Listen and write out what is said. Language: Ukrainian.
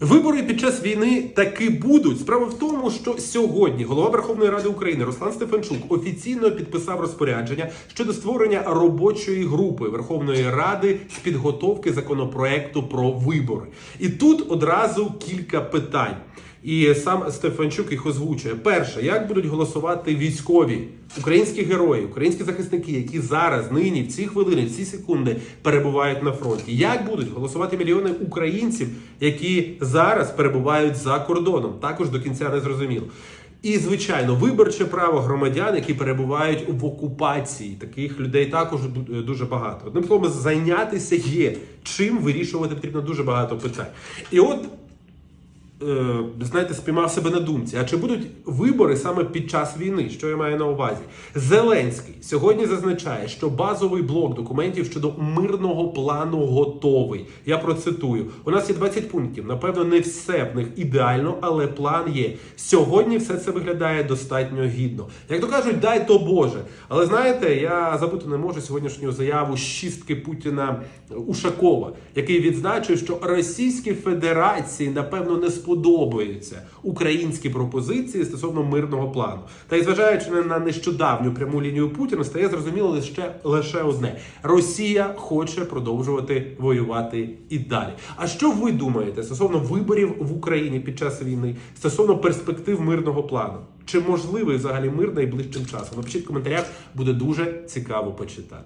Вибори під час війни таки будуть. Справа в тому, що сьогодні голова Верховної Ради України Руслан Стефанчук офіційно підписав розпорядження щодо створення робочої групи Верховної Ради з підготовки законопроекту про вибори. І тут одразу кілька питань. І сам Стефанчук їх озвучує. Перше, як будуть голосувати військові, українські герої, українські захисники, які зараз, нині, в ці хвилини, в ці секунди перебувають на фронті. Як будуть голосувати мільйони українців, які зараз перебувають за кордоном? Також до кінця не зрозуміло. І звичайно, виборче право громадян, які перебувають в окупації. Таких людей також дуже багато. Одним словом, зайнятися є чим вирішувати потрібно дуже багато питань. І от е, знаєте, спіймав себе на думці. А чи будуть вибори саме під час війни? Що я маю на увазі? Зеленський сьогодні зазначає, що базовий блок документів щодо мирного плану готовий. Я процитую: у нас є 20 пунктів. Напевно, не все в них ідеально, але план є. Сьогодні все це виглядає достатньо гідно. Як то кажуть, дай то Боже. Але знаєте, я забути не можу сьогоднішню заяву шістки Путіна Ушакова, який відзначив, що Російській Федерації напевно не сподобаються українські пропозиції стосовно мирного плану. Та й зважаючи на- нещодавню пряму лінію Путіна, стає зрозуміло лише лише одне: Росія хоче продовжувати воювати і далі. А що ви думаєте стосовно виборів в Україні під час війни, стосовно перспектив мирного плану? Чи можливий взагалі мир найближчим часом? Напишіть в коментарях, буде дуже цікаво почитати.